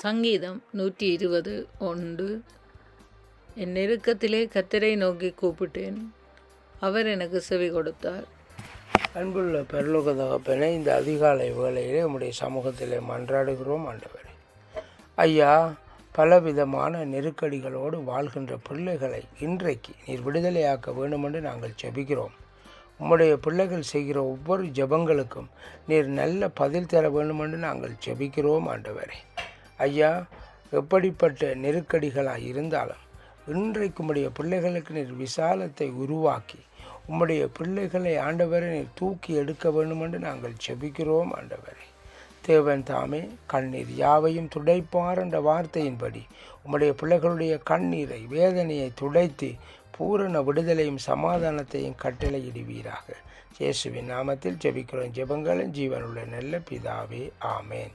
சங்கீதம் நூற்றி இருபது ஒன்று. என் நெருக்கத்திலே கத்தரை நோக்கி கூப்பிட்டேன். அவர் எனக்கு செவி கொடுத்தார். அன்புள்ள பெருலோக தகப்பனே இந்த அதிகாலை வேளையிலே உம்முடைய சமூகத்திலே மன்றாடுகிறோம் ஆண்டவரே. ஐயா பலவிதமான நெருக்கடிகளோடு வாழ்கின்ற பிள்ளைகளை இன்றைக்கு நீர் விடுதலையாக்க வேண்டுமென்று நாங்கள் செபிக்கிறோம் உம்முடைய பிள்ளைகள் செய்கிற ஒவ்வொரு ஜெபங்களுக்கும் நீர் நல்ல பதில் தர வேண்டுமென்று நாங்கள் ஜெபிக்கிறோம் ஆண்டவரே. ஐயா எப்படிப்பட்ட நெருக்கடிகளாக இருந்தாலும் இன்றைக்கு உம்முடைய பிள்ளைகளுக்கு நீர் விசாலத்தை உருவாக்கி உம்முடைய பிள்ளைகளை ஆண்டவரை நீர் தூக்கி எடுக்க வேண்டுமென்று நாங்கள் செபிக்கிறோம் ஆண்டவரை. தேவன் தாமே கண்ணீர் யாவையும் துடைப்பார் என்ற வார்த்தையின்படி உம்முடைய பிள்ளைகளுடைய கண்ணீரை வேதனையை துடைத்து பூரண விடுதலையும் சமாதானத்தையும் கட்டளையிடுவீராக. இயேசுவின் நாமத்தில் ஜெபிக்கிறோம் ஜெபங்களும் ஜீவனுள்ள நல்ல பிதாவே ஆமேன்.